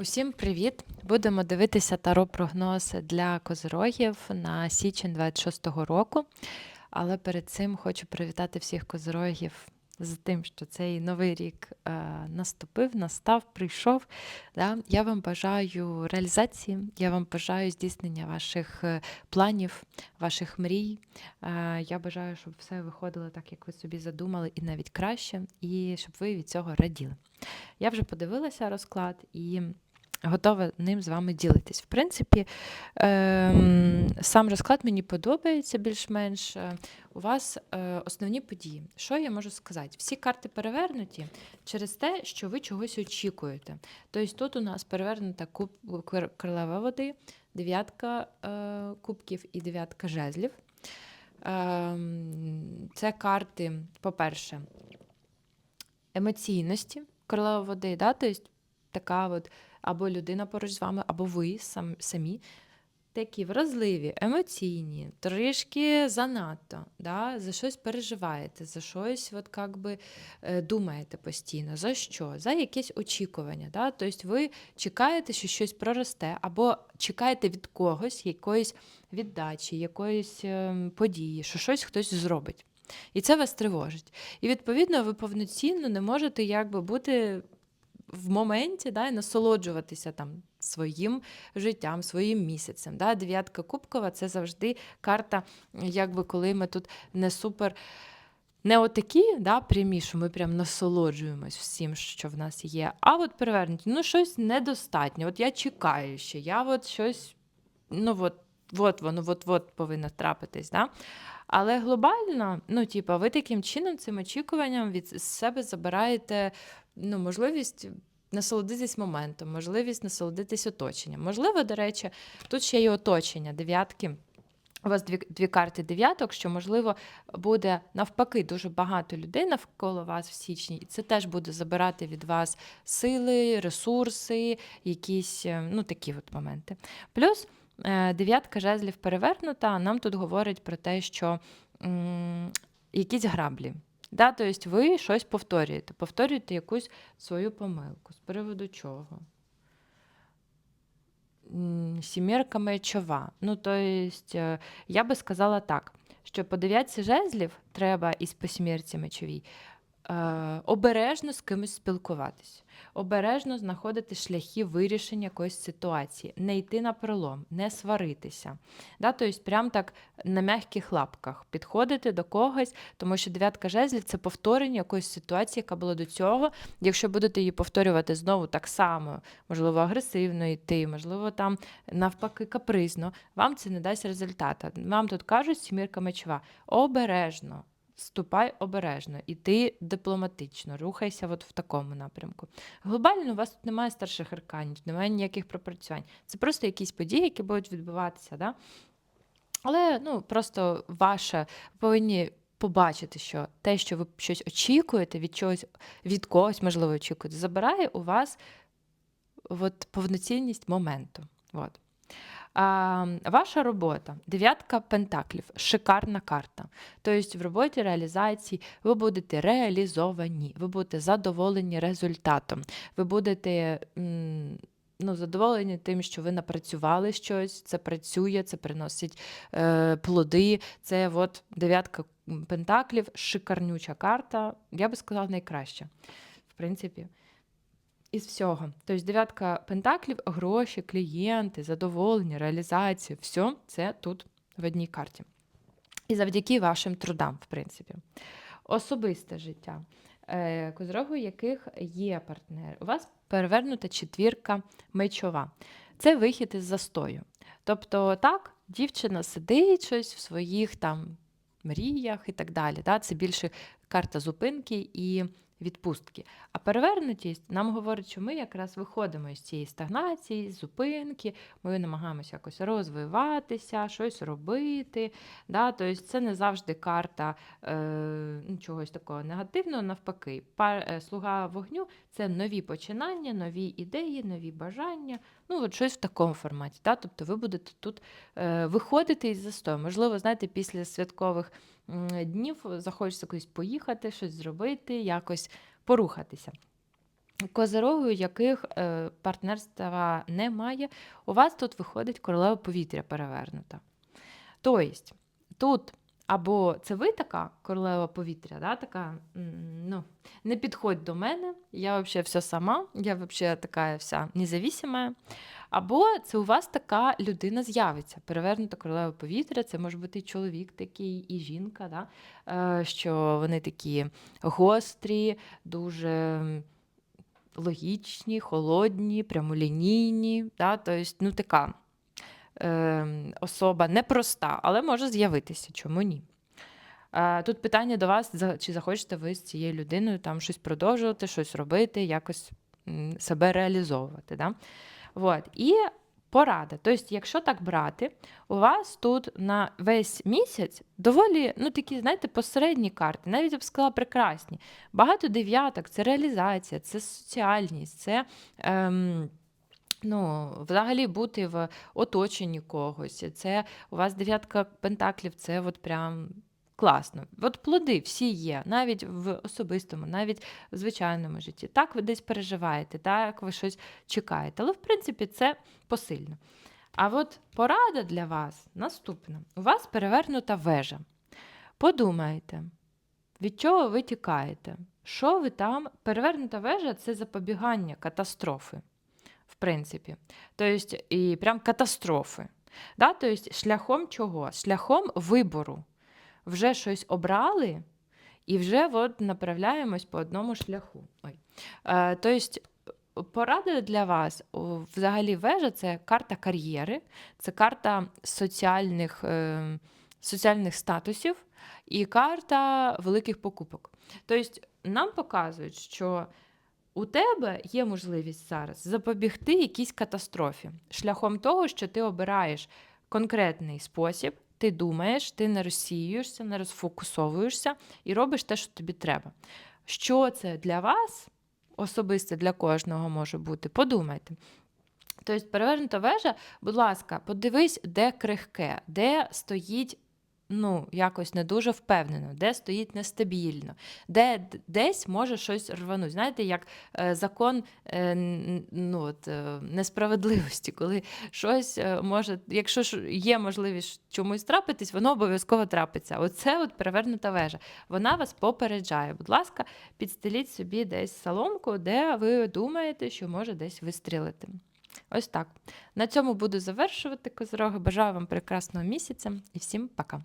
Усім привіт! Будемо дивитися таро прогноз для козирогів на січень 26-го року. Але перед цим хочу привітати всіх козирогів з тим, що цей новий рік е, наступив, настав, прийшов. Да? Я вам бажаю реалізації, я вам бажаю здійснення ваших е, планів, ваших мрій. Е, я бажаю, щоб все виходило так, як ви собі задумали, і навіть краще, і щоб ви від цього раділи. Я вже подивилася розклад і готова ним з вами ділитись. В принципі, ем, сам розклад мені подобається більш-менш. Е, У вас е, основні події. Що я можу сказати? Всі карти перевернуті через те, що ви чогось очікуєте. Тобто тут у нас перевернута куб, королева води, дев'ятка е, кубків і дев'ятка жезлів. Ем, це карти, по-перше, емоційності королева води, да? тобто така от або людина поруч з вами, або ви сам, самі. Такі вразливі, емоційні, трішки занадто, да? за щось переживаєте, за щось от, как би, е, думаєте постійно. За що? За якесь очікування. Да? Тобто ви чекаєте, що щось проросте, або чекаєте від когось якоїсь віддачі, якоїсь ем, події, що щось хтось зробить. І це вас тривожить. І відповідно ви повноцінно не можете якби бути в моменті да, і насолоджуватися там своїм життям, своїм місяцем. Да. Дев'ятка кубкова це завжди карта, якби коли ми тут не супер. Не отакі, да, прямі, що ми прям насолоджуємось всім, що в нас є. А от перевернуті, ну щось недостатньо. От я чекаю ще, я от щось, ну от, от воно от-от повинно трапитись. Да? Але глобально, ну, типа, ви таким чином, цим очікуванням від себе забираєте ну, можливість насолодитись моментом, можливість насолодитись оточенням. Можливо, до речі, тут ще є оточення дев'ятки. У вас дві, дві карти дев'яток, що, можливо, буде навпаки дуже багато людей навколо вас в січні, і це теж буде забирати від вас сили, ресурси, якісь е, ну, такі от моменти. Плюс дев'ятка жезлів перевернута, нам тут говорить про те, що м, якісь граблі. Да, тобто ви щось повторюєте, повторюєте якусь свою помилку. З приводу чого? Сімірка мечова. Ну, тобто, я би сказала так, що по дев'ятці жезлів треба із по сімірці мечовій е, обережно з кимось спілкуватись, обережно знаходити шляхи вирішення якоїсь ситуації, не йти на пролом, не сваритися. Да? Тобто, прям так на м'яких лапках підходити до когось, тому що дев'ятка жезлів це повторення якоїсь ситуації, яка була до цього. Якщо будете її повторювати знову так само, можливо, агресивно йти, можливо, там навпаки капризно, вам це не дасть результату. Вам тут кажуть, сімірка мечова, обережно. Ступай обережно, іти дипломатично, рухайся от в такому напрямку. Глобально у вас тут немає старших арканів, немає ніяких пропрацювань. Це просто якісь події, які будуть відбуватися. Да? Але ну, просто ваше ви повинні побачити, що те, що ви щось очікуєте, від чогось, від когось, можливо, очікуєте, забирає у вас от, повноцінність моменту. От. А, ваша робота дев'ятка пентаклів, шикарна карта. Тобто в роботі реалізації ви будете реалізовані, ви будете задоволені результатом, ви будете м, ну, задоволені тим, що ви напрацювали щось, це працює, це приносить е, плоди. Це от дев'ятка пентаклів, шикарнюча карта. Я би сказала, найкраща. В принципі із всього. Тобто дев'ятка пентаклів, гроші, клієнти, задоволення, реалізація все це тут в одній карті. І завдяки вашим трудам, в принципі. Особисте життя, е, козрогу яких є партнер. У вас перевернута четвірка мечова. Це вихід із застою. Тобто, так, дівчина сидить щось в своїх там мріях і так далі. Да? Це більше карта зупинки і відпустки. А перевернутість нам говорить, що ми якраз виходимо з цієї стагнації, зупинки, ми намагаємося якось розвиватися, щось робити. Да? Тобто це не завжди карта е, ну, чогось такого негативного, навпаки. Е, слуга вогню це нові починання, нові ідеї, нові бажання. Ну, от щось в такому форматі. Да? Тобто ви будете тут е, виходити із застою. Можливо, знаєте, після святкових днів захочеться кудись поїхати, щось зробити, якось порухатися. Козироги, у яких е, партнерства немає, у вас тут виходить королева повітря перевернута. Тобто, тут або це ви така королева повітря, да, така, ну, не підходь до мене, я взагалі все сама, я взагалі така вся независима. Або це у вас така людина з'явиться, перевернута королева повітря, це може бути і чоловік такий, і жінка, да? е, що вони такі гострі, дуже логічні, холодні, прямолінійні. Да? Тобто, ну, така е, особа непроста, але може з'явитися, чому ні. Е, Тут питання до вас, чи захочете ви з цією людиною там щось продовжувати, щось робити, якось себе реалізовувати. Да? Вот. І порада. Тобто, якщо так брати, у вас тут на весь місяць доволі ну, такі, знаєте, посередні карти, навіть я б сказала, прекрасні. Багато дев'яток, це реалізація, це соціальність, це. Ем, Ну, взагалі бути в оточенні когось. Це у вас дев'ятка пентаклів, це от прям класно. От плоди всі є, навіть в особистому, навіть в звичайному житті. Так ви десь переживаєте, так ви щось чекаєте. Але в принципі це посильно. А от порада для вас наступна: у вас перевернута вежа. Подумайте, від чого ви тікаєте? Що ви там? Перевернута вежа це запобігання катастрофи в принципі. Тобто, і прям катастрофи. Да? Тобто, шляхом чого? Шляхом вибору. Вже щось обрали, і вже от направляємось по одному шляху. Ой. Е, тобто, порада для вас взагалі вежа це карта кар'єри, це карта соціальних, е, соціальних статусів і карта великих покупок. Тобто, нам показують, що у тебе є можливість зараз запобігти якійсь катастрофі шляхом того, що ти обираєш конкретний спосіб, ти думаєш, ти не розсіюєшся, не розфокусовуєшся і робиш те, що тобі треба. Що це для вас, особисто для кожного може бути, подумайте. Тобто, перевернута вежа, будь ласка, подивись, де крихке, де стоїть ну, якось не дуже впевнено, де стоїть нестабільно, де десь може щось рвануть. Знаєте, як е, закон е, ну, от, е, несправедливості, коли щось може, якщо ж є можливість чомусь трапитись, воно обов'язково трапиться. Оце от перевернута вежа. Вона вас попереджає. Будь ласка, підстеліть собі десь соломку, де ви думаєте, що може десь вистрілити. Ось так. На цьому буду завершувати козороги. Бажаю вам прекрасного місяця і всім пока.